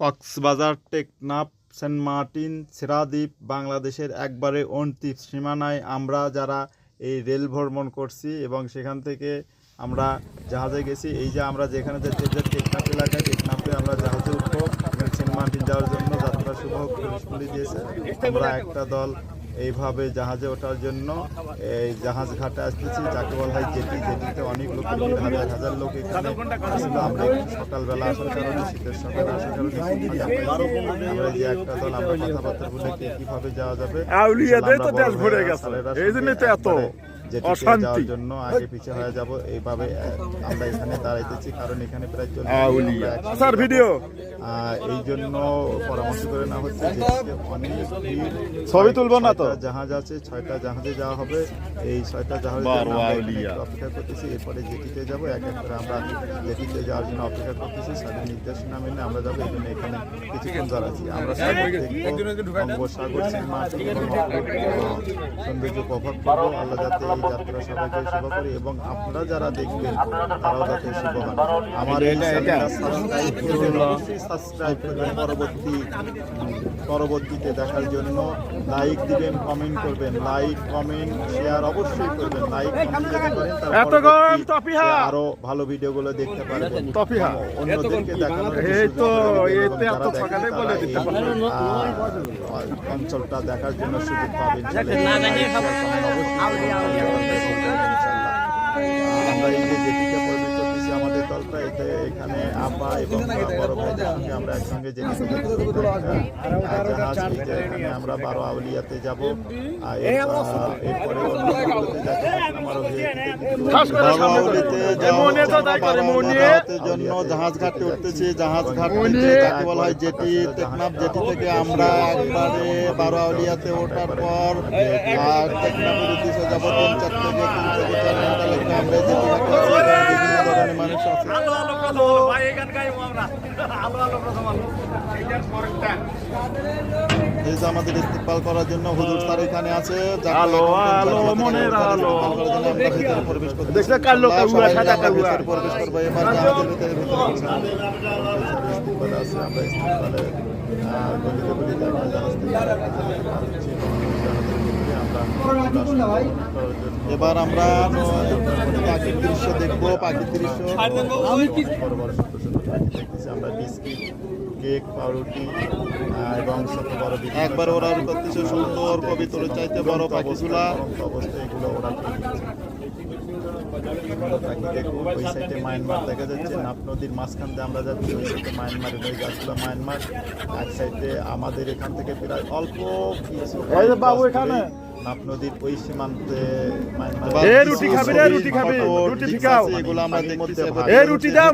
Cox's Bazar Teknaf, Saint Martin, সেরাদ্বীপ, বাংলাদেশের একবারে অন্তিম সীমানায় আমরা যারা এই রেল ভ্রমণ করছি এবং সেখান থেকে আমরা জাহাজে গেছি, এই যে আমরা যেখানে যাচ্ছি যে টেকনাফ এলাকায়, টেকনাফে আমরা জাহাজে উঠবো সেন্ট মার্টিন যাওয়ার জন্য যাত্রা শুভ দিয়েছে। আমরা একটা দল এইভাবে জাহাজে ওঠার জন্য এই জাহাজ ঘাটে আসতেছি যাকে বলা হয় জেটি। জেটিতে অনেক লোক হাজার হাজার লোক এখানে। আমরা সকালবেলা আসার কারণে শীতের সকালে আসার কারণে আমরা যে একটা দল আমরা কথাবার্তা বলে কীভাবে যাওয়া যাবে আউলিয়াদের তো দেশ ভরে গেছে। এই জন্যই তো এত। যাওয়ার জন্য আগে পিছে হয়ে যাব এইভাবে আমরা এখানে দাঁড়াইতেছি কারণ এখানে প্রায় যাব। ভিডিও। এই জন্য পরামর্শ করে না হচ্ছে অনেক ছবি তুলবো না তো? জাহাজ আছে ছয়টা জাহাজে যাওয়া হবে। এই ছয়টা জাহাজে অপেক্ষা করতেছি এরপরে জেটিতে যাব এক এক করে আমরা জেটিতে যাওয়ার জন্য অপেক্ষা করতেছি। স্যারের নির্দেশনা মেনে আমরা যাব এই জন্য এখানে কিছুক্ষণ দাঁড়াচ্ছি আমরা সাগর দেখব সীমা সৌন্দর্য উপভোগ করব। আল্লাহ যাতে এই যাত্রা সবাইকে শুভ করি এবং আপনারা যারা দেখবেন তারাও যাতে শুভ হন। আমার এই সাবস্ক্রাইব করবেন অবশ্যই সাবস্ক্রাইব করবেন পরবর্তী পরবর্তীতে দেখার জন্য। লাইক দিবেন কমেন্ট করবেন। লাইক কমেন্ট শেয়ার অবশ্যই করবেন। লাইক কমেন্ট যদি করেন। এত গরম, তপিহা। আরও ভালো ভিডিওগুলো দেখতে পারবেন। তপিহা। অন্যদেরকে দেখানোর এই তো, সুযোগ করে দেবেন এতে এবং এত সকালে বলে দিতে পারবেন। অঞ্চলটা দেখার জন্য সুযোগ পাবেন। আমরা আমাদের দলটা এখানে আপা এবং আমরা একসঙ্গে যে এখানে আমরা বারো আউলিয়াতে যাব এরপরে দিকগুলোতে জন্য জাহাজ ঘাটে উঠতেছি জাহাজ ঘাট যাকে বলা হয় জেটি টেকনাফ জেটি থেকে আমরা একবারে বারো ওঠার পর আর টেকনাফের উদ্দেশ্যে যাব তিন চার থেকে তিন থেকে চার ঘণ্টা লাগবে। আমরা জেটি ঘাটে বিভিন্ন ধরনের মানুষ আছে। এই যে আমাদের ইস্তেকবাল করার জন্য হুজুর স্যার এখানে আছে আলো, আলো, মনের আলো। প্রবেশ করতেছি। দেখলে কার লোক, সবাই উড়া খাটা আমরা প্রবেশ করব এবার জাহাজের ভিতরে ভিতরে আছে, আমরা ইস্তেকবালে, আর আমরা জাহাজ থেকে এবার আমরা পাখির দৃশ্য দেখব পাখির দৃশ্য। আমরা বিস্কিট কেক পাউরুটি এবং ছোট বড় একবার ওরা করতেছে সুন্দর পবিত্র চাইতে বড় পাখিগুলা। অবস্থায় এগুলো ওরা ওই সাইডে মায়ানমার দেখা যাচ্ছে নাপ নদীর মাঝখান দিয়ে আমরা যাচ্ছি ওই সাইডে মায়ানমারের ওই গাছগুলো মায়ানমার এক সাইডে আমাদের এখান থেকে প্রায় অল্প কিছু বাবু এখানে। নাপ নদীর ওই সীমান্তে এ রুটি খাবি রে, রুটি খাবি, রুটি ফিকাও। এগুলো আমরা দেখতেছি এ রুটি দাও।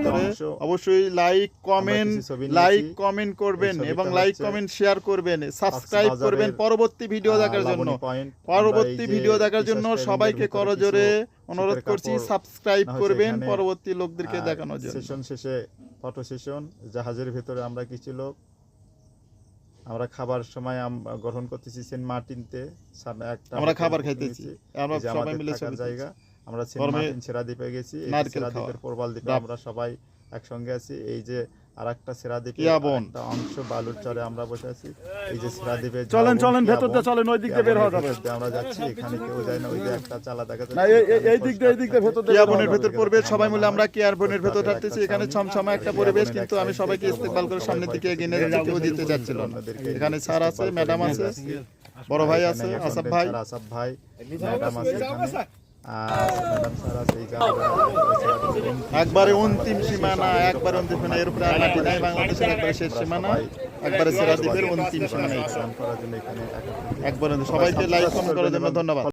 অবশ্যই লাইক কমেন্ট লাইক কমেন্ট করবেন এবং লাইক কমেন্ট শেয়ার করবেন সাবস্ক্রাইব করবেন পরবর্তী ভিডিও দেখার জন্য পরবর্তী ভিডিও দেখার জন্য সবাইকে করজোরে অনুরোধ করছি সাবস্ক্রাইব করবেন পরবর্তী লোকদেরকে দেখানোর জন্য সেশন শেষে ফটো সেশন জাহাজের ভেতরে আমরা কিছু লোক আমরা খাবার সময় আমরা গ্রহণ করতেছি সেন্ট মার্টিনতে সামনে একটা আমরা খাবার। খাইতেছি আমরা সবাই মিলে জায়গা আমরা সেন্ট মার্টিন মার্টিন সেরাদ্বীপে গেছি এই দ্বীপের। প্রবাল দ্বীপে আমরা সবাই একসঙ্গে আছি। এই যে আর একটা সেরাদ্বীপে একটা অংশ বালুর চরে আমরা বসে আছি। এই যে সেরাদ্বীপে চলেন, চলেন, ভেতর দিয়ে চলেন, ওই দিক দিয়ে বের হওয়া যাবে। আমরা যাচ্ছি এখানে কেউ যায় না ওই যে একটা চালা দেখা যাচ্ছে। না এই দিক দিয়ে এই দিক দিয়ে ভেতর দিয়ে কিয়া বের হওয়া বনের যাবে। ভেতর পড়বে সবাই মিলে আমরা কেয়ার বনের ভেতর থাকতেছি? এখানে ছমছমা একটা পরিবেশ কিন্তু আমি সবাইকে ইস্তেকবাল করে সামনের দিকে এগিয়ে নিয়ে যাচ্ছি কেউ দিতে চাচ্ছিল না এখানে স্যার আছে ম্যাডাম আছে বড় ভাই আছে আসাফ ভাই আসাফ ভাই। ম্যাডাম আছে একবারে অন্তিম সীমানা একবারে অন্তিম সীমানা এর উপরে আর মাটি নাই বাংলাদেশের একবারে শেষ সীমানা একবারে সেরা দ্বীপের অন্তিম সীমানা। করার জন্য এখানে একত্রিত সবাইকে লাইক কমেন্ট করার জন্য ধন্যবাদ।